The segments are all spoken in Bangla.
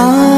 Ah.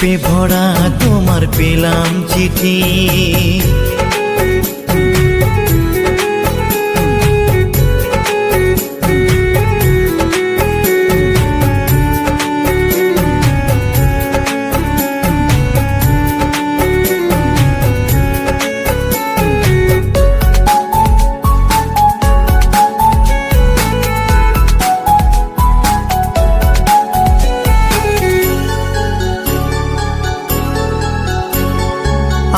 পুষ্পে ভরা তোমার পেলাম চিঠি।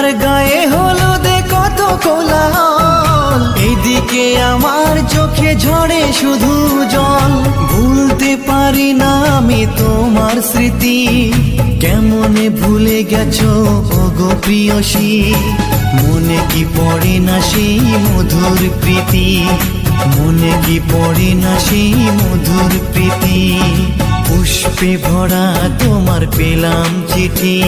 তোমার গায়ে হলুদে কত কোলাহল। এদিকে আমার চোখে ঝরে শুধু জল। ভুলতে পারি না আমি তোমার স্মৃতি। কেমনে ভুলে গেছো, ওগো প্রিয়সী? মনে কি পড়ে না সেই মধুর প্রীতি? মনে কি পড়ে না সেই মধুর প্রীতি? পুষ্পে ভরা তোমার পেলাম চিঠি।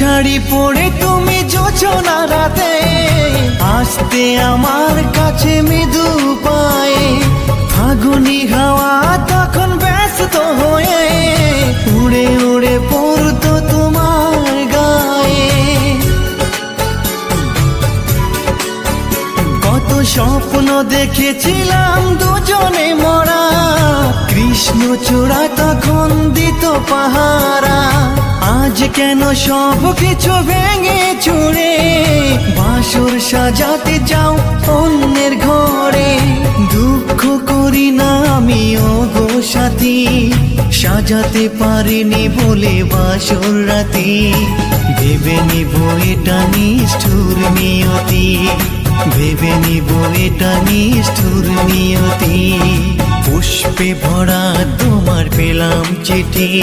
শাড়ি পরে তুমি যোচনা রাতে। আসতে আমার কাছে মৃদু পায়ে। ফাগুনি হাওয়া তখন ব্যস্ত হয়ে উড়ে উড়ে পড়তো তোমার গায়ে। কত স্বপ্ন দেখেছিলাম দুজনে মরা। কৃষ্ণ চূড়া তখন দিত পাহারা। আজ কেন সব কিছু ভেঙে চুড়ে? বাসর সাজাতে যাও অন্যের ঘরে। দুঃখ করি না আমি গো সাথী। সাজাতে পারিনি বলে বাসর রাতে। ভেবে নিব এটা নিষ্ঠুর নিয়তি। ভেবে নিব এটা নিষ্ঠুর নিয়তি। পুষ্পে ভরা তোমার পেলাম চিঠি।